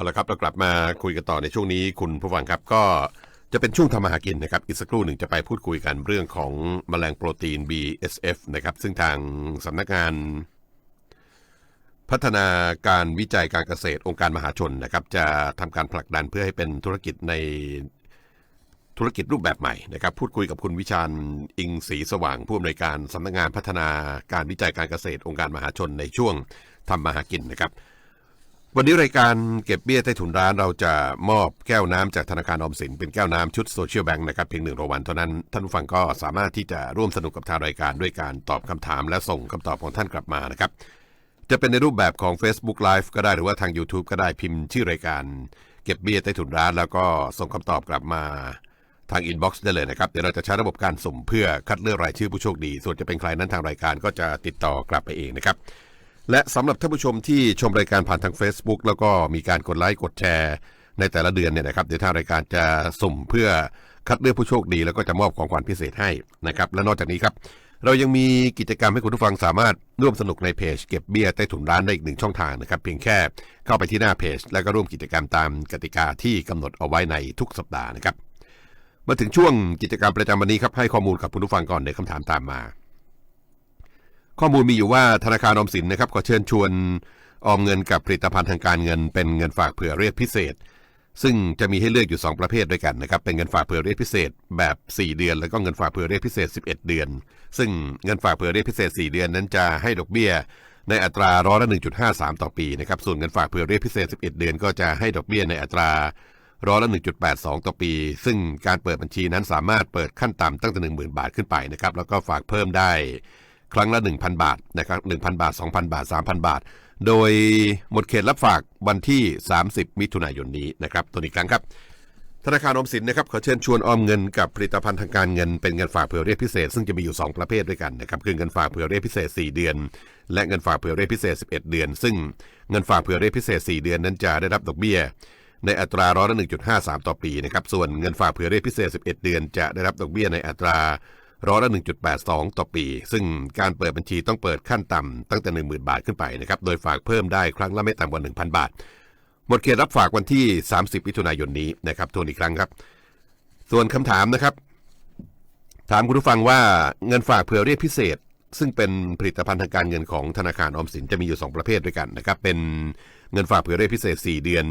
เอาละครับเรากลับมาคุยกันต่อในช่วงนี้คุณผู้ฟังครับก็จะเป็นช่วงทำมาหากินนะครับอีกสักครู่หนึ่งจะไปพูดคุยกันเรื่องของแมลงโปรตีน BSF นะครับซึ่งทางสำนักงานพัฒนาการวิจัยการเกษตรองค์การมหาชนนะครับจะทำการผลักดันเพื่อให้เป็นธุรกิจในธุรกิจรูปแบบใหม่นะครับพูดคุยกับคุณวิชาญอิงศรีสว่างผู้อำนวยการสำนักงานพัฒนาการวิจัยการเกษตรองค์การมหาชนในช่วงทำมาหากินนะครับ วันนี้รายการเก็บเบี้ยใต้ถุนร้านเราจะมอบแก้วน้ำจากธนาคารออมสิน เป็นแก้วน้ำชุดโซเชียลแบงค์นะครับเพียงหนึ่งรางวัลเท่านั้น ท่านผู้ฟังก็สามารถที่จะร่วมสนุกกับทางรายการด้วยการตอบคำถามและส่งคำตอบของท่านกลับมานะครับ จะเป็นในรูปแบบของ Facebook Live ก็ได้หรือว่าทาง YouTube ก็ได้พิมพ์ชื่อรายการ เก็บเบี้ยใต้ถุนร้าน แล้วก็ส่งคำตอบกลับมาทางอินบ็อกซ์ได้เลยนะครับ เดี๋ยวเราจะใช้ระบบการสุ่มเพื่อคัดเลือกรายชื่อผู้โชคดี ส่วนจะเป็นใครนั้นทางรายการก็จะติดต่อกลับไปเองนะครับ และสำหรับท่านผู้ชมที่ชมรายการผ่านทาง Facebook แล้วก็มีการกดไลค์กดแชร์ในแต่ละเดือนเนี่ยนะครับเดี๋ยวทางรายการจะสุ่มเพื่อคัดเลือกผู้โชคดีแล้วก็จะมอบของขวัญพิเศษให้นะครับและนอกจากนี้ครับ เรายังมีกิจกรรมให้คุณผู้ฟังสามารถร่วมสนุกในเพจเก็บเบี้ยใต้ถุนร้านได้อีกหนึ่งช่องทางนะครับเพียงแค่เข้าไปที่หน้าเพจ แล้วก็ร่วมกิจกรรมตามกติกาที่กำหนดเอาไว้ในทุกสัปดาห์นะครับมาถึงช่วงกิจกรรมประจำวันนี้ครับให้ข้อมูลกับคุณผู้ฟังก่อนเดี๋ยวคำถามตามมา ข้อมูลมีอยู่ว่าธนาคารออมสินนะครับขอเชิญชวนออมเงินกับผลิตภัณฑ์ทางการเงินเป็นเงินฝากเผื่อเรียกพิเศษ ซึ่งจะมีให้เลือกอยู่ 2 ประเภทด้วยกันนะครับเป็นเงินฝากเผื่อเรียกพิเศษแบบ 4 เดือน แล้วก็เงินฝากเผื่อเรียกพิเศษ 11 เดือน ซึ่งเงินฝากเผื่อเรียกพิเศษ 4 เดือนนั้นจะให้ดอกเบี้ย ในอัตราร้อยละ1.53 ต่อปีนะครับส่วนเงินฝากเผื่อเรียกพิเศษ 11 เดือน ก็จะให้ดอกเบี้ยในอัตราร้อยละ1.82 ต่อปี ซึ่งการเปิดบัญชีนั้นสามารถเปิดขั้นต่ำตั้งแต่10,000 บาทขึ้นไปนะครับแล้วก็ฝากเพิ่มได้ ครั้งละ 1,000 บาทนะครับ1,000 บาท 2,000 บาท 3,000 บาท โดยหมดเขตรับฝากวันที่ 30 มิถุนายนนี้นะครับตัวนี้ครั้งครับ ธนาคารออมสินนะครับขอเชิญชวนออมเงินกับผลิตภัณฑ์ทางการเงินเป็นเงินฝากเผื่อเรียกพิเศษ ซึ่งจะมีอยู่ 2 ประเภทด้วยกันนะครับคือเงินฝากเผื่อเรียกพิเศษ 4 เดือน และเงินฝากเผื่อเรียกพิเศษ 11 เดือน ซึ่งเงินฝากเผื่อเรียกพิเศษ 4 เดือนนั้นจะได้รับดอกเบี้ยในอัตราร้อยละ1.53 ต่อปีนะครับ ส่วนเงินฝากเผื่อเรียกพิเศษ 11 เดือน จะได้รับดอกเบี้ยในอัตรา ร้อยละ 1.82 ต่อปี ซึ่งการเปิดบัญชีต้องเปิดขั้นต่ำตั้งแต่ 10,000 บาทขึ้นไปนะครับ โดยฝากเพิ่มได้ครั้งละไม่ต่ำกว่า 1,000 บาท หมดเขตรับฝากวันที่ 30มิถุนายนนี้นะครับทวนอีกครั้งครับ ส่วนคำถามนะครับ ถามคุณผู้ฟังว่าเงินฝากเผื่อเรียกพิเศษ ซึ่งเป็นผลิตภัณฑ์ทางการเงินของธนาคารออมสินจะมีอยู่ 2 ประเภทด้วยกันนะครับ เป็นเงินฝากเผื่อเรียกพิเศษ 4 เดือน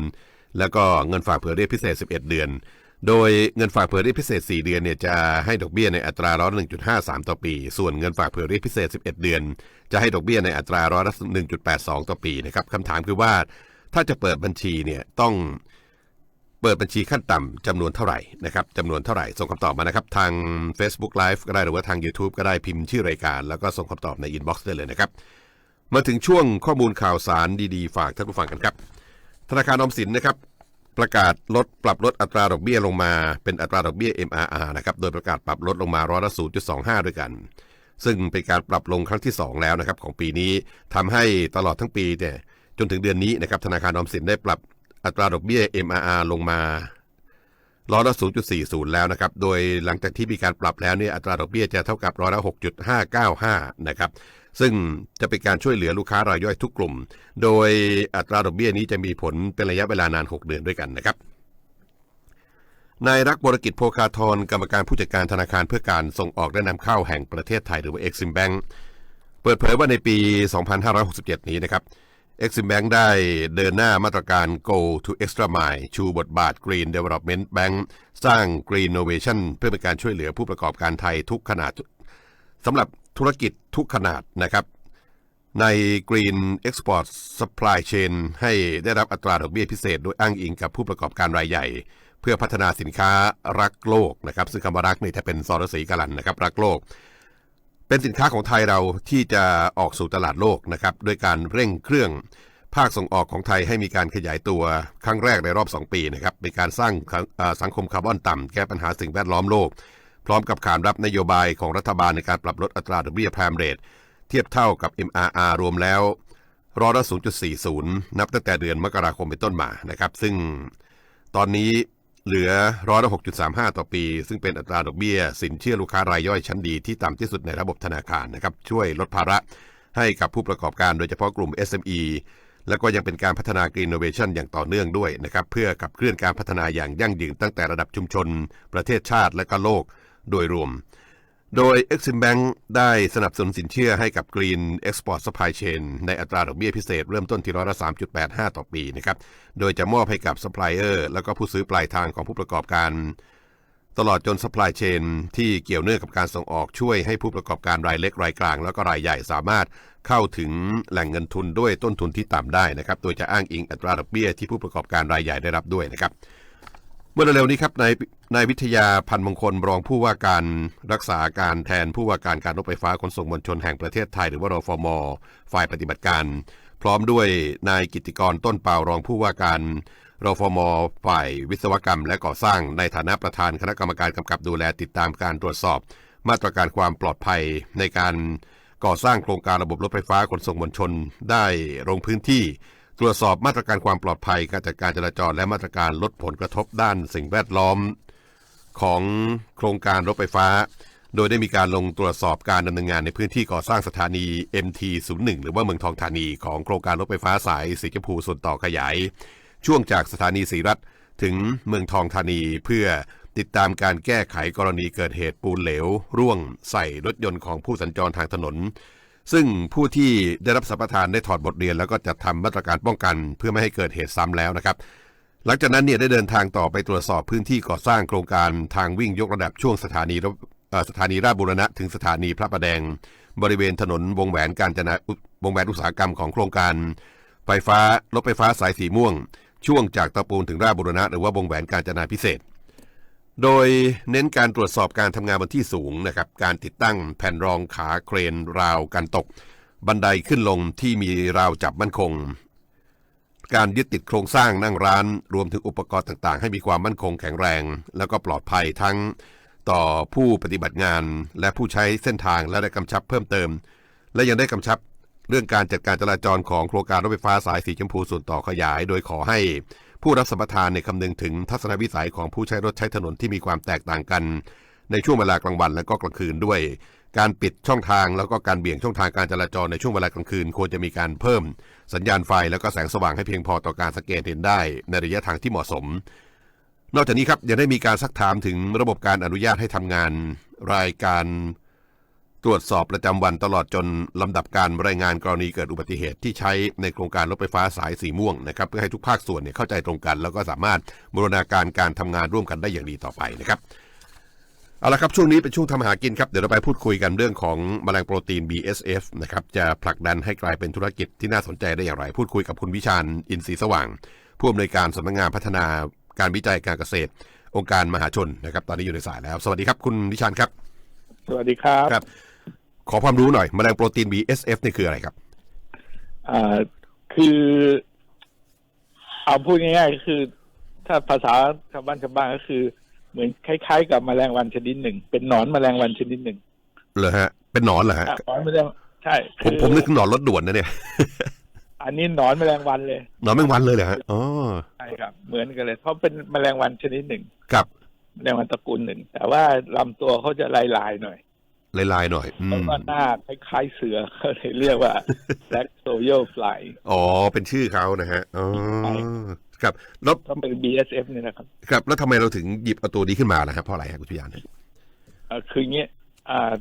แล้วก็เงินฝากเผื่อเรียกพิเศษ 11 เดือน โดยเงินฝากเผื่อเรียกพิเศษ 4 เดือนเนี่ยจะให้ดอกเบี้ยในอัตราร้อยละ1.53 ต่อปี ส่วนเงินฝากเผื่อเรียกพิเศษ 11 เดือน จะให้ดอกเบี้ยในอัตราร้อยละ1.82 ต่อปีนะครับคำถามคือว่าถ้าจะเปิดบัญชีเนี่ยต้องเปิดบัญชีขั้นต่ำจำนวนเท่าไหร่นะครับจำนวนเท่าไหร่ ส่งคำตอบมานะครับ ทาง Facebook Live ก็ได้หรือว่าทาง YouTube ก็ได้พิมพ์ชื่อรายการ แล้วก็ส่งคำตอบในอินบ็อกซ์ได้เลยนะครับ มาถึงช่วงข้อมูลข่าวสารดีๆ ฝากท่านผู้ฟังกันครับ ธนาคารออมสินนะครับ ประกาศลดปรับลดอัตราดอกเบี้ยลงมาเป็นอัตราดอกเบี้ย MRR นะครับโดยประกาศปรับลดลงมาร้อยละ0.25 ด้วยกัน ซึ่งเป็นการปรับลงครั้งที่ 2 แล้วนะครับของปีนี้ทำให้ตลอดทั้งปีเนี่ยจนถึงเดือนนี้นะครับธนาคารออมสินได้ปรับอัตราดอกเบี้ย MRR ลงมาร้อยละ 0.40 แล้วนะครับ โดยหลังจากที่มีการปรับแล้วเนี่ยอัตราดอกเบี้ยจะเท่ากับร้อยละ 6.595 นะครับ ซึ่งจะเป็นการช่วยเหลือลูกค้ารายย่อยทุกกลุ่ม โดยอัตราดอกเบี้ยนี้จะมีผลเป็นระยะเวลานาน 6 เดือนด้วยกันนะครับนายรักบรกิจโภคาธรกรรมการผู้จัดการธนาคารเพื่อการส่งออกและนำเข้าแห่งประเทศไทยหรือว่า Exim Bank เปิดเผยว่าในปี 2567 นี้นะครับ Exim Bank ได้เดินหน้ามาตรการ Go to Extra Mile ชูบทบาท Green Development Bank สร้าง Green Innovation เพื่อเป็นการช่วยเหลือผู้ประกอบการไทยทุกขนาดสำหรับ ธุรกิจทุกขนาดนะครับ ใน Green Export Supply Chain ให้ได้รับอัตราดอกเบี้ยพิเศษ โดยอ้างอิงกับผู้ประกอบการรายใหญ่ เพื่อพัฒนาสินค้ารักโลกนะครับ ซึ่งคำว่ารักนี่ถ้าเป็นสรสีกาลันนะครับ รักโลก เป็นสินค้าของไทยเราที่จะออกสู่ตลาดโลกนะครับด้วยการเร่งเครื่องภาคส่งออกของไทยให้มีการขยายตัวครั้งแรกในรอบ 2 ปีนะครับในการสร้างสังคมคาร์บอนต่ำแก้ปัญหาสิ่งแวดล้อมโลก ร้อมกับขานรับนโยบายของรัฐบาลในการปรับลดอัตราดอกเบี้ย prime rate เทียบเท่ากับ MRR รวมแล้วร้อยละ0.40 นับตั้งแต่เดือนมกราคมเป็นต้นมานะครับ ซึ่งตอนนี้เหลือร้อยละ6.35 ต่อปี ซึ่งเป็นอัตราดอกเบี้ย สินเชื่อลูกค้ารายย่อยชั้นดีที่ต่ำที่สุดในระบบธนาคารนะครับ ช่วยลดภาระให้กับผู้ประกอบการโดยเฉพาะกลุ่ม SME แล้วก็ยังเป็นการพัฒนา Green Innovation อย่างต่อเนื่องด้วยนะครับ เพื่อขับเคลื่อนการพัฒนาอย่างยั่งยืนตั้งแต่ระดับชุมชน ประเทศชาติและก็โลก โดยรวม โดย Exim Bank ได้สนับสนุนสินเชื่อให้กับ Green Export Supply Chain ในอัตราดอกเบี้ยพิเศษเริ่มต้นที่ร้อยละ3.85 ต่อปีนะครับ โดยจะมอบให้กับซัพพลายเออร์แล้วก็ผู้ซื้อปลายทางของผู้ประกอบการตลอดจน supply chain ที่เกี่ยวเนื่องกับการส่งออกช่วยให้ผู้ประกอบการรายเล็กรายกลาง แล้วก็รายใหญ่สามารถเข้าถึงแหล่งเงินทุนด้วยต้นทุนที่ต่ำได้นะครับ โดยจะอ้างอิงอัตราดอกเบี้ยที่ผู้ประกอบการรายใหญ่ได้รับด้วยนะครับ เมื่อเร็วนี้ครับใน นายวิทยาพันมงคลรองผู้ว่าการรักษาการแทนผู้ว่าการการรถไฟฟ้าขนส่งมวลชนแห่งประเทศไทย หรือว่ารฟม ฝ่ายปฏิบัติการ พร้อมด้วยนายกิติกรต้นเป่ารองผู้ว่าการรฟม ฝ่ายวิศวกรรมและก่อสร้าง ในฐานะประธานคณะกรรมการกำกับดูแลติดตามการตรวจสอบ มาตรการความปลอดภัยในการก่อสร้างโครงการระบบรถไฟฟ้าขนส่งมวลชนได้ลงพื้นที่ ตรวจสอบมาตรการความปลอดภัยการจัดการจราจรและมาตรการลดผลกระทบด้านสิ่งแวดล้อม ของโครงการรถไฟฟ้า โดยได้มีการลงตรวจสอบการดำเนินงานในพื้นที่ก่อสร้างสถานี MT01 หรือว่าเมืองทองธานีของโครงการรถไฟฟ้าสายสีชมพูส่วนต่อขยาย ช่วงจากสถานีศรีรัตน์ถึงเมืองทองธานีเพื่อติดตามการแก้ไขกรณีเกิดเหตุปูนเหลว ร่วงใส่รถยนต์ของผู้สัญจรทางถนน ซึ่งผู้ที่ได้รับสัมปทานได้ถอดบทเรียน แล้วก็จัดทำมาตรการป้องกัน เพื่อไม่ให้เกิดเหตุซ้ำแล้วนะครับ หลังจากนั้นเนี่ยได้เดินทางต่อไปตรวจสอบพื้นที่ก่อสร้างโครงการทางวิ่งยกระดับช่วงสถานีสถานีราชบุรณะถึงสถานีพระประแดง บริเวณถนนวงแหวนการจนาวงแหวนอุตสาหกรรมของโครงการ ไฟฟ้ารถไฟฟ้าสายสีม่วง ช่วงจากตะปูนถึงราชบุรณะหรือว่าวงแหวนการจนาพิเศษ โดยเน้นการตรวจสอบการทำงานบนที่สูงนะครับการติดตั้งแผ่นรองขาเครนราวกันตก บันไดขึ้นลงที่มีราวจับมั่นคง การยึดติดโครงสร้างนั่งร้าน รวมถึงอุปกรณ์ต่างๆ ให้มีความมั่นคงแข็งแรง แล้วก็ปลอดภัยทั้งต่อผู้ปฏิบัติงาน และผู้ใช้เส้นทางและได้กำชับเพิ่มเติม และยังได้กำชับเรื่องการจัดการจราจรของโครงการรถไฟฟ้าสายสีชมพูส่วนต่อขยาย โดยขอให้ผู้รับสัมปทานในคำนึงถึงทัศนวิสัยของผู้ใช้รถใช้ถนนที่มีความแตกต่างกัน ในช่วงเวลากลางวันและก็กลางคืนด้วย การปิดช่องทางแล้วก็การเบี่ยงช่องทางการจราจรในช่วงเวลากลางคืน ควรจะมีการเพิ่มสัญญาณไฟแล้วก็แสงสว่างให้เพียงพอต่อการสังเกตเห็นได้ในระยะทางที่เหมาะสม นอกจากนี้ครับยังได้มีการซักถามถึงระบบการอนุญาตให้ทำงาน รายการตรวจสอบประจำวันตลอดจนลำดับการรายงานกรณีเกิดอุบัติเหตุที่ใช้ในโครงการรถไฟฟ้าสายสีม่วงนะครับเพื่อให้ทุกภาคส่วนเนี่ยเข้าใจตรงกัน แล้วก็สามารถบูรณาการการทำงานร่วมกันได้อย่างดีต่อไปนะครับ เอาละครับ ช่วงนี้เป็นช่วงทำอาหากินครับ เดี๋ยวเราไปพูดคุยกันเรื่องของแมลงโปรตีน BSF นะครับจะผลักดันให้กลายเป็นธุรกิจที่น่าสนใจได้อย่างไร พูดคุยกับคุณวิชาญอินทรีย์สว่าง ผู้อำนวยการสำนักงานพัฒนาการวิจัยการเกษตร องค์การมหาชนนะครับ ตอนนี้อยู่ในสายแล้ว สวัสดีครับคุณวิชาญครับ สวัสดีครับครับ ขอความรู้หน่อยแมลงโปรตีน BSF นี่คืออะไรครับอ่าคือเอาพูดง่ายๆก็คือ ถ้าภาษาชาวบ้านชาวบ้านก็คือ เหมือนคล้ายๆ กับแมลงวันชนิดหนึ่ง เป็นหนอนแมลงวันชนิดหนึ่งเหรอฮะ เป็นหนอนเหรอฮะอะหนอนแมลงใช่ผมคือผมนึกถึงหนอนรถด่วนนะเนี่ยอันนี้หนอนแมลงวันเลยหนอนแมงวันเลยเหรอฮะอ๋อใช่ครับ เหมือนกันเลย เพราะเป็นแมลงวันชนิดหนึ่งครับแมลงวันตระกูลหนึ่ง แต่ว่าลำตัวเขาจะลายๆหน่อยลายๆหน่อยอืแล้วมก็หน้าคล้ายๆเสือเขาเลยเรียกว่า black soil fly อ๋อ เป็นชื่อเขานะฮะอ๋อ ครับแล้วก็เป็น BSF นี่นะครับครับ แล้วทำไมเราถึงหยิบเอาตัวนี้ขึ้นมาล่ะครับเพราะอะไรครับคุณพิยานเอ่อคืออย่างเงี้ยอ่า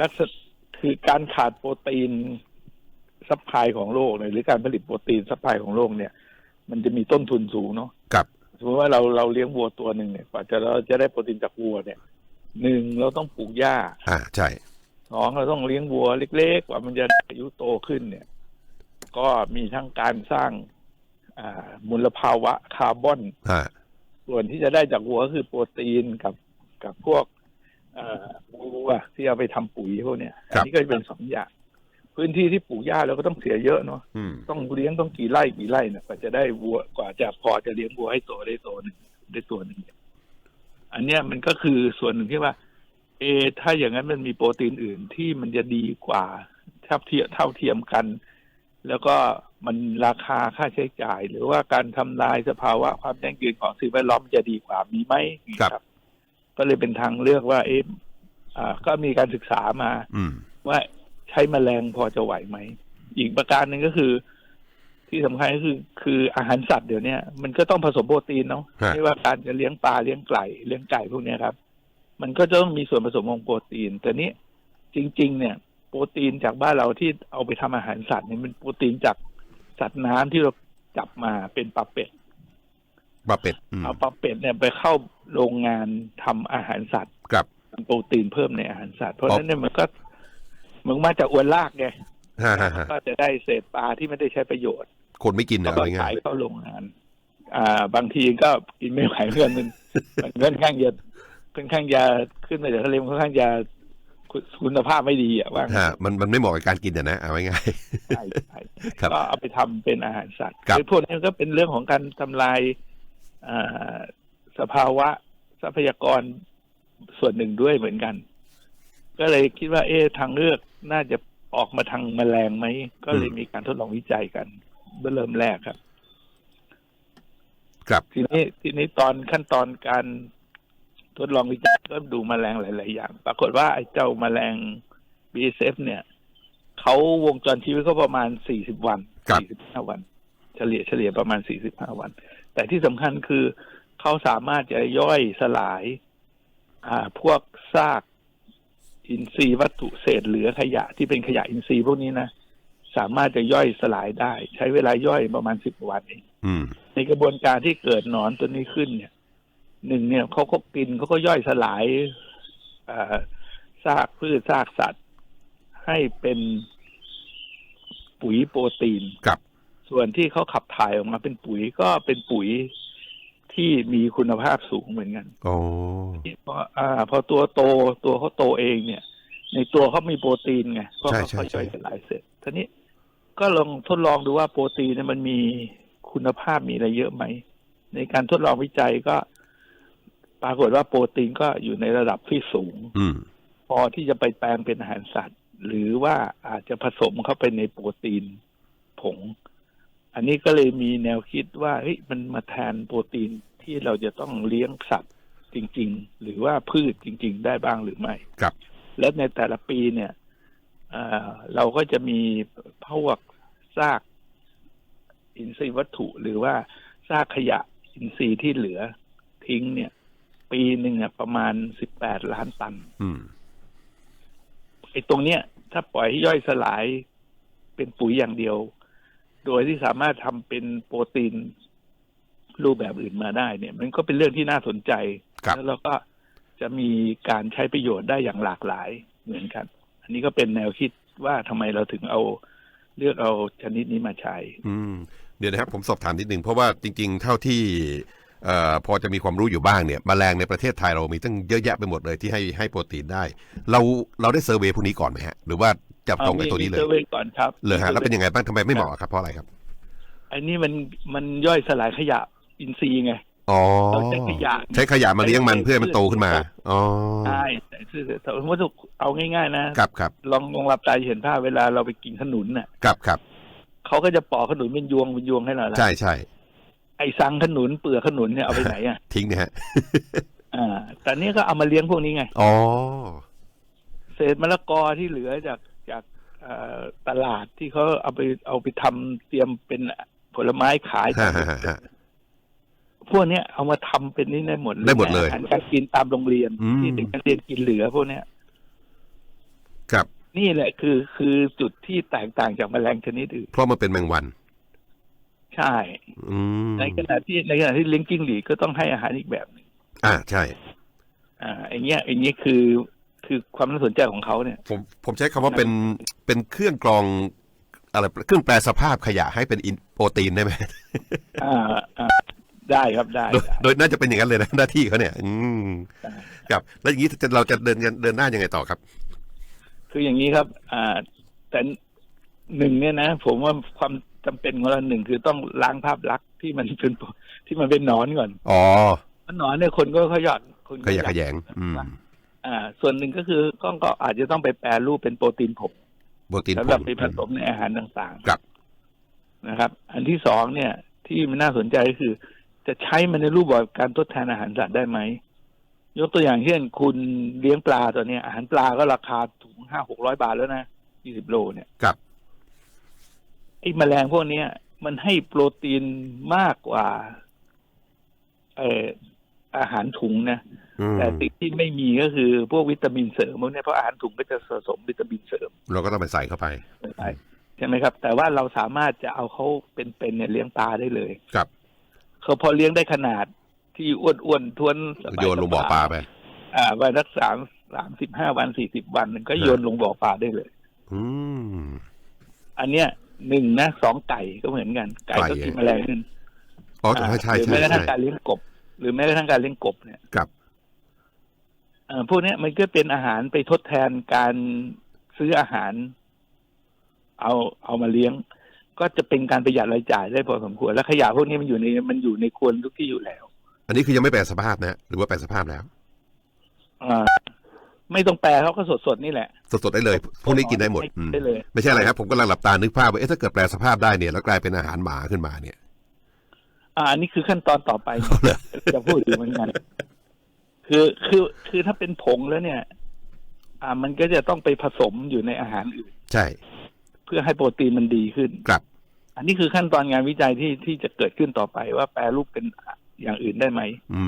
ลักษณะคือการขาดโปรตีนซัพพลายของโลกเนี่ยหรือการผลิตโปรตีนซัพพลายของโลกเนี่ย มันจะมีต้นทุนสูงเนาะครับสมมติว่าเราเราเลี้ยงวัวตัวหนึ่งเนี่ยกว่าจะเราจะได้โปรตีนจากวัวเนี่ยหนึ่งเราต้องปลูกหญ้าอ่าใช่สองเราต้องเลี้ยงวัวเล็กๆกว่ามันจะอายุโตขึ้นเนี่ย ก็มีทั้งการสร้างอ่า มลภาวะคาร์บอนอ่าส่วนที่จะได้จากวัวก็คือโปรตีนกับกับพวกเอ่อวัวที่เอาไปทำปุ๋ยพวกเนี้ยครัอับนี้ก็จะเป็นสองอย่าง พื้นที่ที่ปลูกหญ้าเราก็ต้องเสียเยอะเนาะอืมต้องเลี้ยงต้องกี่ไร่กี่ไร่เนี่ยกว่าจะได้วัวกว่าจะพอจะเลี้ยงวัวให้โตได้โตหนึ่งได้ตัวหนึ่งเนี่ยอันเนี้ยมันก็คือส่วนหนึ่งที่ว่าเออถ้าอย่างนั้นมันมีโปรตีนอื่นที่มันจะดีกว่าเท่าเทียมเท่าเทียมกัน แล้วก็ มันราคาค่าใช้จ่าย หรือว่าการทำลายสภาวะความยั่งยืนของสิ่งแวดล้อมมันจะดีกว่ามีไหมครับ ก็เลยเป็นทางเลือกว่า เอ๊ะอ่าก็มีการศึกษามาอืมว่าใช้แมลงพอจะไหวไหม อีกประการหนึ่งก็คือทที่สำคัญก็คือ คืออาหารสัตว์เดี๋ยวเนี้ยมันก็ต้องผสมโปรตีนเนาะฮะไม่ว่าการจะเลี้ยงปลาเลี้ยงไก่เลี้ยงไก่พวกเนี้ยครับ มันก็จะต้องมีส่วนผสมของโปรตีน แต่นี้จริง ๆ เนี่ย โปรตีนจากบ้านเราที่เอาไปทำอาหารสัตว์เนี่ยมันโปรตีนจาก สัตว์น้ำที่เราจับมาเป็นปลาเป็ดปลาเป็ดอืมเอาปลาเป็ดเนี่ยไปเข้าโรงงานทำอาหารสัตว์ครับโปรตีนเพิ่มในอาหารสัตว์เพราะอ๋อฉะนั้นเนี่ยมันก็มันมาจากอวนลากไงฮ่าฮ่าฮ่าก็จะได้เศษปลาที่ไม่ได้ใช้ประโยชน์ คนไม่กินก็นะไปเอาง่าขายยเข้าโรงงาน อ่า บางทีก็กินไม่ไหวเพื่อนมันมันค่อนข้างจะค่อนข้างจะขึ้นมาจากทะเลมันค่อนข้างจะ คุณคุณภาพไม่ดีอะว่าๆฮะมันมันไม่เหมาะกับการกินอะนะเอาง่ายใช่ใช่ครับก็เอาไปทำเป็นอาหารสัตว์ครับคือพวกนี้ก็เป็นเรื่องของการทำลายอ่าสภาวะทรัพยากรส่วนหนึ่งด้วยเหมือนกัน ก็เลยคิดว่า เอ๊ะทางเลือกน่าจะออกมาทางแมลงไหม ก็เลยมีการทดลองวิจัยกันเบื้องเริ่มแรกครับๆครับทีนี้ทีนี้ตอนขั้นตอนการ ทดลองวิจัยก็ดูแมลงหลาย ๆ อย่าง ปรากฏว่าไอ้เจ้าแมลง BSF เนี่ยเขาวงจรชีวิตก็ประมาณ 40 วันครับ45 วัน เฉลี่ยเฉลี่ยประมาณ 45 วัน แต่ที่สำคัญคือเขาสามารถจะย่อยสลาย อ่า พวกซากอินทรีย์วัตถุเศษเหลือขยะที่เป็นขยะอินทรีย์พวกนี้นะสามารถจะย่อยสลายได้ ใช้เวลาย่อยประมาณ10วันเองอืมในกระบวนการที่เกิดหนอนตัวนี้ขึ้นเนี่ย หนึ่งเนี่ยเขาก็กินเขาก็ย่อยสลายเอ่อซากพืชซากสัตว์ ให้เป็นปุ๋ยโปรตีนครับ ส่วนที่เขาขับถ่ายออกมาเป็นปุ๋ยก็เป็นปุ๋ยที่มีคุณภาพสูงเหมือนกันโอ้พออ่า พอตัวโตตัวเขาโตเองเนี่ย ในตัวเขามีโปรตีนไงเพราะใช่เขาใช่เขาใช่ย่อยสลายเสร็จทีนี้ก็ลองทดลองดูว่าโปรตีนเนี่ยมันมีคุณภาพมีอะไรเยอะไหม ในการทดลองวิจัยก็ ปรากฏว่าโปรตีนก็อยู่ในระดับที่สูงอืมพอที่จะไปแปลงเป็นอาหารสัตว์ หรือว่าอาจจะผสมเข้าไปในโปรตีนผง อันนี้ก็เลยมีแนวคิดว่าเฮ้ยมันมาแทนโปรตีนที่เราจะต้องเลี้ยงสัตว์จริง ๆ หรือว่าพืชจริง ๆ ได้บ้างหรือไม่ครับ และในแต่ละปีเนี่ยเอ่อเราก็จะมีพวกซากอินทรีย์วัตถุ หรือว่าซากขยะอินทรีย์ที่เหลือทิ้งเนี่ย ปีหนึ่งอะประมาณสิบแปดล้านตันอืมไอ้ตรงเนี้ย ถ้าปล่อยให้ย่อยสลายเป็นปุ๋ยอย่างเดียว โดยที่สามารถทำเป็นโปรตีนรูปแบบอื่นมาได้เนี่ย มันก็เป็นเรื่องที่น่าสนใจครับแล้วเราก็จะมีการใช้ประโยชน์ได้อย่างหลากหลายเหมือนกัน อันนี้ก็เป็นแนวคิดว่าทำไมเราถึงเอาเลือกเอาชนิดนี้มาใช้ อืมเดี๋ยวนะครับผมสอบถามนิดนึงเพราะว่าจริง ๆ เท่าที่เอ่อ พอจะมีความรู้อยู่บ้างเนี่ยแมลงในประเทศไทยเรามีตั้งเยอะแยะไปหมดเลยที่ให้ให้โปรตีนได้ เราเราได้เซอร์เวย์พวกนี้ก่อนไหมฮะ หรือว่าจับตรงไอ้ตัวนี้เลยมีซอร์เวย์ก่อนครับเลยฮะแล้วเป็นยังไงบ้างทำไมไม่เหมาะครับเพราะอะไรครับอันนี้มันมันย่อยสลายขยะอินทรีย์ไงอ๋อเราใช้ขยะใช้ขยะมาเลี้ยงมันเพื่อให้มันโตขึ้นมาอ๋อใช่แต่คือสมมติเอาง่ายๆนะครับครับลองลองหลับตาเห็นภาพเวลาเราไปกินขนุนน่ะครับครับเขาก็จะปอกขนุนเป็นยวงเป็นยวงให้เราละใช่ใช่ ไอ้สังขนุนเปลือกขนุนเนี่ยเอาไปไหนอะ ทิ้งเนี่ยฮะอ่า แต่เนี้ก็เอามาเลี้ยงพวกนี้ไง อ๋อ เศษมะละกอที่เหลือจากจากเอ่อตลาดที่เขาเอาไปเอาไปทำเตรียมเป็นผลไม้ขายฮะฮะฮะฮะพวกเนี้ยเอามาทำเป็นนี่ได้หมดได้หมดเลยอาหารการกินตามโรงเรียนอืมที่เด็กนักเรียนกินเหลือพวกเนี้ยครับ นี่แหละคือคือจุดที่แตกต่างจากแมลงชนิดอื่นเพราะมันเป็นแมงวัน ใช่อืมในขณะที่ในขณะที่เลี้ยงจิ้งหรีดก็ต้องให้อาหารอีกแบบหนึงอ่าใช่ อ่าอย่างเงี้ยอย่างเงี้ยคือคือความน่าสนใจของเขาเนี่ย ผมผมใช้คำว่าเป็นเป็นเครื่องกรองอะไรเครื่องแปลสภาพขยะให้เป็นอินโปรตีนได้ไหมอ่าอ่าได้ครับได้ โดยได้โดยน่าจะเป็นอย่างนั้นเลยนะหน้าที่เขาเนี่ย อืมได้ครับ แล้วอย่างนี้จะเราจะเดินกันเดินหน้ายังไงต่อครับ คืออย่างนี้ครับ อ่า แต่หนึ่งเนี่ยนะ ผมว่าความ จำเป็นของเราหนึ่งคือต้องล้างภาพลักษณ์ที่มันเป็นที่มันเป็นหนอนก่อน อ๋อเพราะหนอนเนี่ยคนก็ขยันคนขยะแขยงอืมอ่า ส่วนหนึ่งก็คือก็ก็อาจจะต้องไปแปรรูปเป็นโปรตีนผงโปรตีนสำหรับผงไปผสมในอาหารต่างๆครับนะครับ อันที่สองเนี่ย ที่มันน่าสนใจก็คือ จะใช้มันในรูปแบบการทดแทนอาหารสัตว์ได้ไหมยกตัวอย่างเช่นคุณเลี้ยงปลาตัวเนี้ยอาหารปลาก็ราคาถุงห้าหกร้อยบาทแล้วนะยี่สิบโลเนี่ยครับ ไอ้แมลงพวกเนี้ย มันให้โปรตีนมากกว่าเอ่ออาหารถุงนะอืมแต่สิ่งที่ไม่มีก็คือพวกวิตามินเสริมพวกเนี้ยเพราะอาหารถุงก็จะผสมวิตามินเสริม เราก็ต้องไปใส่เข้าไปไปใช่ไหมครับ แต่ว่าเราสามารถจะเอาเขาเป็นๆเนี่ยเลี้ยงปลาได้เลยครับเขาพอเลี้ยงได้ขนาดที่อ้วนๆทวนสบาๆโยนลงบ่อปลาไป อ่าวันสักสามสามสิบห้าวันสี่สิบวันก็โยนลงบ่อปลาได้เลย อืม อันเนี้ย หนึ่งนะสองไก่ก็เหมือนกัน ไก่ก็ไก่กินแมลงนั่นอ๋อใช่ใช่หรือใช่แม้กระทั่งใช่การเลี้ยงกบ หรือแม้กระทั่งการเลี้ยงกบเนี่ยครับเอ่อพวกเนี้ยมันก็เป็นอาหารไปทดแทนการซื้ออาหาร เอาเอามาเลี้ยง ก็จะเป็นการประหยัดรายจ่ายได้พอสมควร แล้วขยะพวกนี้มันอยู่ในมันอยู่ในครัวทุกที่อยู่แล้ว อันนี้คือยังไม่แปลสภาพนะ หรือว่าแปลสภาพแล้วอ่า ไม่ต้องแปลเขาก็สดๆนี่แหละ สดๆได้เลย พวกนี้กินได้หมดอืมได้เลย ไม่ใช่อะไรครับ ผมกำลังหลับตานึกภาพว่าเอ๊ะถ้าเกิดแปลสภาพได้เนี่ยแล้วกลายเป็นอาหารหมาขึ้นมาเนี่ย อ่าอันนี้คือขั้นตอนต่อไปเอาเลยจะพูดอยู่เหมือนกัน คือคือคือถ้าเป็นผงแล้วเนี่ย อ่า มันก็จะต้องไปผสมอยู่ในอาหารอื่นใช่ เพื่อให้โปรตีนมันดีขึ้นครับ อันนี้คือขั้นตอนงานวิจัยที่ที่จะเกิดขึ้นต่อไปว่าแปรรูปเป็น อย่างอื่นได้ไหมอื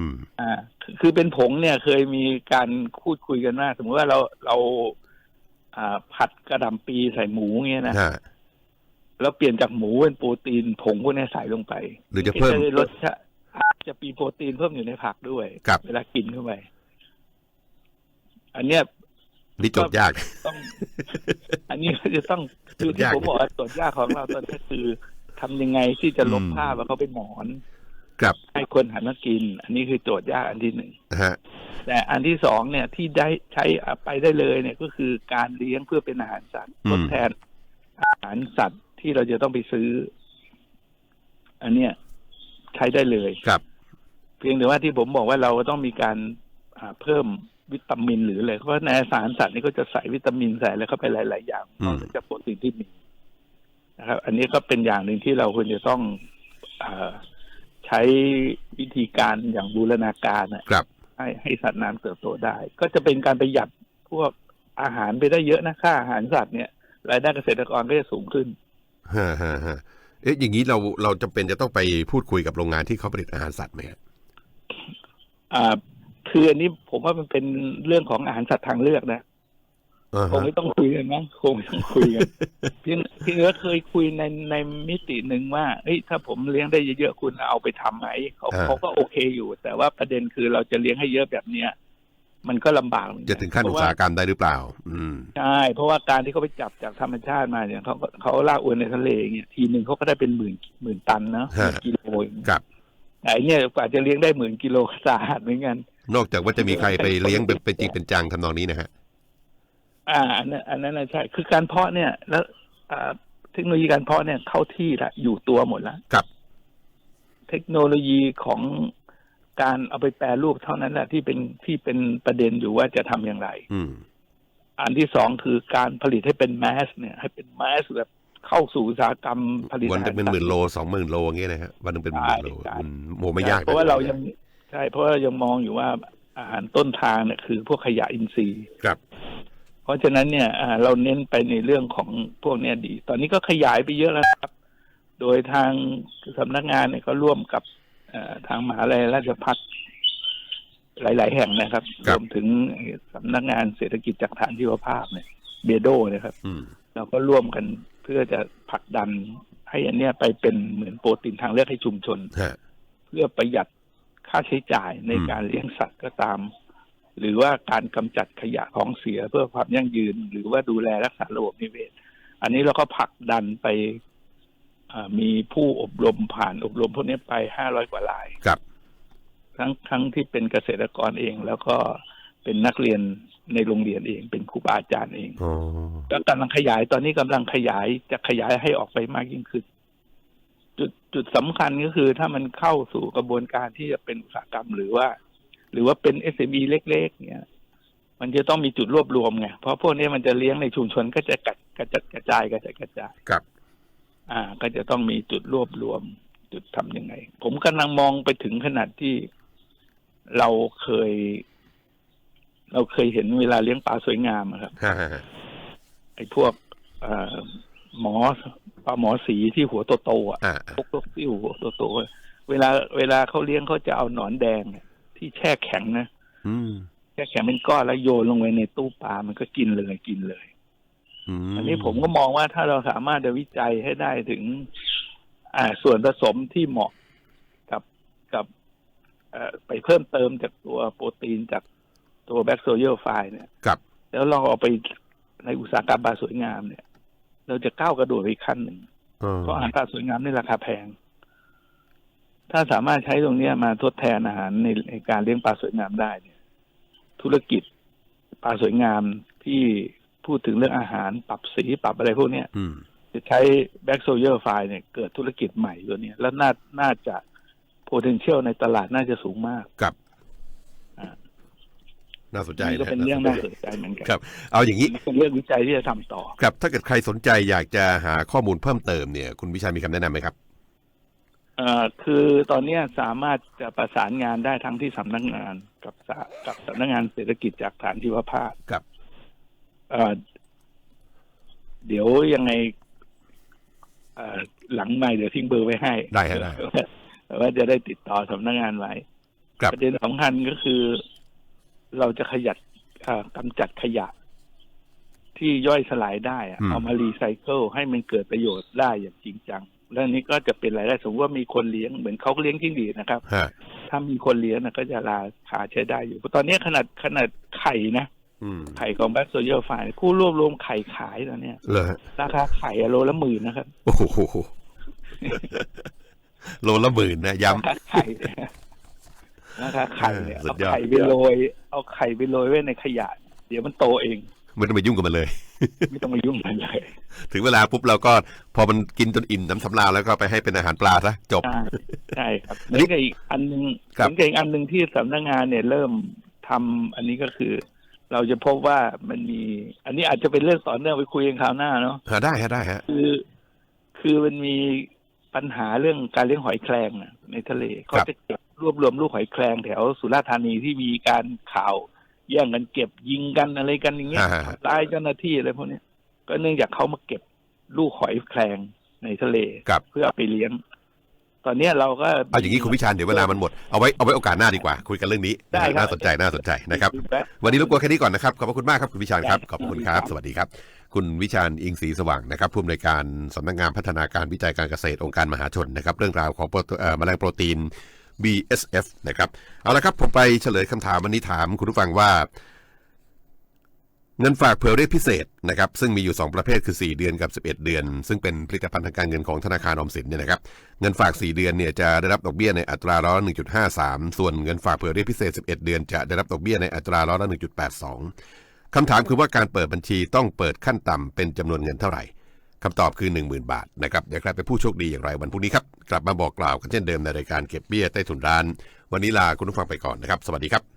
มอ่าคือคือเป็นผงเนี่ยเคยมีการพูดคุยกันว่าสมมติว่าเราเราอ่าผัดกระหล่ำปีใส่หมูเงี้ยนะฮะแล้วเปลี่ยนจากหมูเป็นโปรตีนผงพวกนี้ใส่ลงไป หรือจะเพิ่มได้รสชาติอาจจะมีโปรตีนเพิ่มอยู่ในผักด้วยครับเวลากินเข้าไปอันเนี้ยนี่โจทย์ยากต้อง อันนี้ก็จะต้องคือที่ยากผมบอกว่าส่วนยากของเราตอนนี้คือทำยังไงที่จะลบอืมภาพว่าเขาเป็นหมอน ครับให้คนหันมากิน อันนี้คือโจทย์ยากอันที่หนึ่งฮะแต่อันที่สองเนี่ยที่ได้ใช้ไปได้เลยเนี่ยก็คือการเลี้ยงเพื่อเป็นอาหารสัตว์อืมทดแทนอาหารสัตว์ที่เราจะต้องไปซื้อ อันเนี้ยใช้ได้เลยครับ เพียงแต่ว่าที่ผมบอกว่าเราต้องมีการอ่าเพิ่มวิตามินหรืออะไรเพราะในอาหารสัตว์นี่ก็จะใส่วิตามินใส่อะไรเข้าไปหลาย ๆ อย่างอืนมอกจากโปรตีนที่มีนะครับ อันนี้ก็เป็นอย่างหนึ่งที่เราควรจะต้องอา ใช้วิธีการอย่างบูรณาการน่ะครับ ให้ให้สัตว์น้ำเติบโตได้ ก็จะเป็นการประหยัดพวกอาหารไปได้เยอะนะค่าอาหารสัตว์เนี่ยรายได้เกษตรกรก็จะสูงขึ้นฮะฮะฮะเอ๊ะอย่างนี้เราเราจำเป็นจะต้องไปพูดคุยกับโรงงานที่เขาผลิตอาหารสัตว์ไหมฮะอ่าคืออันนี้ผมว่ามันเป็นเรื่องของอาหารสัตว์ทางเลือกนะอ่า คงฮะไม่ต้องคุยกันมั้งคงไม่ต้องคุยกันเพียงเพียงแต่ว่าเคยคุยในในมิติหนึ่งว่าเอ้ยถ้าผมเลี้ยงได้เยอะๆคุณเอาไปทำไหมเขาเขาก็โอเคอยู่ แต่ว่าประเด็นคือเราจะเลี้ยงให้เยอะแบบเนี้ยมันก็ลำบากเหมือกัจะถึงขั้นเพอุตราะสาว่าหกรรมได้หรือเปล่า อืมใช่เพราะว่าการที่เขาไปจับจากธรรมชาติมาเนี่ยเขาก็เขาลากอวนในทะเลอย่างเงี้ยทีหนึ่งเขาก็ได้เป็นหมื่นหมื่นตันเนาะฮะกิโลอย่างเงี้ยครับแต่อันเนี่ยกว่าจะเลี้ยงได้หมื่นกิโลก็สาหัสเหมือนกัน นอกจากว่าจะมีใครไปเลี้ยงเป็นเป็นจริงเป็นจังทำนองนี้นะฮะ อ่าอันนั้นอันนั้นนะใช่คือการเพาะเนี่ย แล้วอ่าเทคโนโลยีการเพาะเนี่ยเข้าที่ละอยู่ตัวหมดแล้วครับ เทคโนโลยีของการเอาไปแปรรูปเท่านั้นแหละที่เป็นที่เป็นประเด็นอยู่ว่าจะทำอย่างไร อืม อันที่สองคือการผลิตให้เป็นแมส เนี่ย ให้เป็นแมสแบบเข้าสู่อุตสาหกรรมผลิตวันหนึงเป็นหมื่นโลอาารสัตสองหมื่นโลอย่างเงี้ยนะฮะวันหนึงเป็นหมื่นโลใช่มันโมไม่ยากเพราะว่าเรายังใช่เพราะว่าเรายังมองอยู่ว่าอาหารต้นทางเนี่ยคือพวกขยะอินทรีย์ครับ เพราะฉะนั้นเนี่ยอ่าเราเน้นไปในเรื่องของพวกเนี้ยดี ตอนนี้ก็ขยายไปเยอะแล้วครับ โดยทางสำนักงานเนี่ยก็ร่วมกับเอ่อทางมหาลัยราชภัฏหลาย ๆ แห่งนะครับครัรบวมถึงสำนักงานเศรษฐกิจจากฐานชีวภาพเนี่ยเบโดนะครับอืมเราก็ร่วมกันเพื่อจะผลักดันให้อันเนี้ยไปเป็นเหมือนโปรตีนทางเลือกให้ชุมชนฮะเพื่อประหยัดค่าใช้จ่ายในอืมการเลี้ยงสัตว์ก็ตาม หรือว่าการกำจัดขยะของเสียเพื่อความยั่งยืน หรือว่าดูแลรักษาระบบนิเวศ อันนี้เราก็ผลักดันไปอ่ามีผู้อบรมผ่านอบรมพวกนี้ไปห้าร้อยกว่ารายครับ ทั้งทั้งที่เป็นเกษตรกรเองแล้วก็เป็นนักเรียนในโรงเรียนเอง เป็นครูบาอาจารย์เองอ๋อก็กำลังขยายตอนนี้กำลังขยายจะขยายให้ออกไปมากยิ่งขึ้น จุดจุดสำคัญก็คือถ้ามันเข้าสู่กระบวนการที่จะเป็นอุตสาหกรรม หรือว่า หรือว่าเป็น SME เล็กๆเนี่ยมันจะต้องมีจุดรวบรวมไงเพราะพวกนี้มันจะเลี้ยงในชุมชนก็จะกระกระจัดกระจายกระจัดกระจายครับ อ่า ก็จะต้องมีจุดรวบรวม จุดทำยังไง ผมกำลังมองไปถึงขนาดที่เราเคย เราเคยเห็นเวลาเลี้ยงปลาสวยงามอะครับฮะฮะฮะไอ้พวกเอ่อหมอปลาหมอสีที่หัวโตๆอะอ่าพวกพวกที่หัวโตๆอะเวลา เวลาเขาเลี้ยงเขาจะเอาหนอนแดงเนี่ย ที่แช่แข็งนะอืมแช่แข็งเป็นก้อนแล้วโยนลงไปในตู้ปลา มันก็กินเลยกินเลยอืมอันนี้ผมก็มองว่าถ้าเราสามารถจะวิจัยให้ได้ถึง อ่าส่วนผสมที่เหมาะกับกับเอ่อไปเพิ่มเติมจากตัวโปรตีนจากตัวแบคโซเยอร์ไฟเนี่ยกับแล้วเราเอาไปในอุตสาหกรรมปลาสวยงามเนี่ย เราจะก้าวกระโดดไปอีกขั้นหนึ่งเออเพราะอาหารปลาสวยงามนี่ราคาแพง ถ้าสามารถใช้ตรงเนี้ยมาทดแทนอาหารในในการเลี้ยงปลาสวยงามได้เนี่ย ธุรกิจปลาสวยงามที่พูดถึงเรื่องอาหารปรับสีปรับอะไรพวกเนี้ยอืมจะใช้แบ็กโซเยอร์ไฟเนี่ยเกิดธุรกิจใหม่ตัวเนี้ยแล้วน่าน่าจะ potential ในตลาดน่าจะสูงมากกับอ่าน่าสนใจนี่ก็นะเป็นเรื่องน่าน่าสนใจสนใจเหมือนกันครับ เอาอย่างนี้นี่เป็นเรื่องวิจัยที่จะทำต่อ ครับ ถ้าเกิดใครสนใจอยากจะหาข้อมูลเพิ่มเติมเนี่ย คุณวิชัยมีคำแนะนำไหมครับ เอ่อคือตอนเนี้ยสามารถจะประสานงานได้ทั้งที่สำนักงานกับสากับสำนักงานเศรษฐกิจจากฐานชีวภาพครับ เอ่อเดี๋ยวยังไงเอ่อหลังไม่เดี๋ยวทิ้งเบอร์ไว้ให้ได้ฮะได้ ว่าจะได้ติดต่อสำนักงานไว้ครับ ประเด็นสำคัญก็คือ เราจะขยัดเอ่อกำจัดขยะ ที่ย่อยสลายได้อะอืม เอามารีไซเคิลให้มันเกิดประโยชน์ได้อย่างจริงจัง แล้วอันนี้ก็จะเป็นรายได้สมมติว่ามีคนเลี้ยงเหมือนเขาเลี้ยงจิ้งหรีดนะครับฮะถ้ามีคนเลี้ยงนะก็จะราคาใช้ได้อยู่ตอนนี้ขนาดขนาดไข่นะอืมไข่ของแบ c โซเยอร์ไฟผู้รวบรวมไข่ขายตอนเนี้ยเลยฮะราคาไข่อะโลละหมื่นนะครับ โอ้โหโลละหมื่นนะราย้ำคาไข่เนี่ยราคาไข่เนี่ยเออสุเอาดยอดไข่ไปโรยเอาไข่ไปโรยไว้ในขยะ เดี๋ยวมันโตเอง ไม่ต้องไปยุ่งกับมันเลย ไม่ต้องมายุ่งมันเลย ถึงเวลาปุ๊บเราก็พอมันกินจนอิ่มน้ำสำราญแล้วก็ไปให้เป็นอาหารปลาซะจบ ใช่ใช่ครับอันนี้นี่ก็อีกอันหนึ่งครับเหมือนกับอีกอันหนึ่งที่สำนักงานเนี่ยเริ่มทำอันนี้ก็คือ เราจะพบว่ามันมี อันนี้อาจจะเป็นเรื่องต่อเนื่องไปคุยกันคราวหน้าเนาะหาได้ฮะได้ฮะ คือ คือมันมีปัญหาเรื่องการเลี้ยงหอยแครงอะในทะเลเขาจะเก็บรวบรวมลูกหอยแครงแถวสุราษฎร์ธานีที่มีการข่าว แย่งกันเก็บยิงกันอะไรกันอย่างเงี้ยอ่าฮะ ทำร้ายเจ้าหน้าที่อะไรพวกเนี้ยก็เนื่องจากเขามาเก็บลูกหอยแครงในทะเลกับ เพื่อเอาไปเลี้ยง ตอนเนี้ยเราก็ เอาอย่างนี้คุณวิชาญเดี๋ยวเวลามันหมด เอาไว้เอาไว้โอกาสหน้าดีกว่า คุยกันเรื่องนี้ได้ครับ น่าสนใจน่าสนใจนะครับ วันนี้รบกวนแค่นี้ก่อนนะครับ ขอบพระคุณมากครับคุณวิชาญครับ ขอบคุณครับ สวัสดีครับ คุณวิชาญอิงศรีสว่างนะครับผู้อำนวยการสำนักงานพัฒนาการวิจัยการเกษตรองค์การมหาชนนะครับ เรื่องราวของโปรตเอ่อแมลงโปรตีน BSF นะครับ เอาละครับ ผมไปเฉลยคำถามวันนี้ถามคุณผู้ฟังว่า เงินฝากเผื่อเรียกพิเศษนะครับ ซึ่งมีอยู่ 2 ประเภทคือ 4 เดือนกับ 11 เดือน ซึ่งเป็นผลิตภัณฑ์ทางการเงินของธนาคารออมสินเนี่ยนะครับ เงินฝาก 4 เดือนเนี่ยจะได้รับดอกเบี้ยในอัตราร้อยละ1.53 ส่วนเงินฝากเผื่อเรียกพิเศษ 11 เดือน จะได้รับดอกเบี้ยในอัตราร้อยละ1.82คำถามคือว่าการเปิดบัญชีต้องเปิดขั้นต่ำเป็นจำนวนเงินเท่าไหร่ คำตอบคือ 10,000 บาทนะครับเดี๋ยวใครเป็นผู้โชคดีอย่างไรวันพรุ่งนี้ครับ กลับมาบอกกล่าวกันเช่นเดิมในรายการเก็บเบี้ยใต้ถุนร้าน วันนี้ลาคุณผู้ฟังไปก่อนนะครับ สวัสดีครับ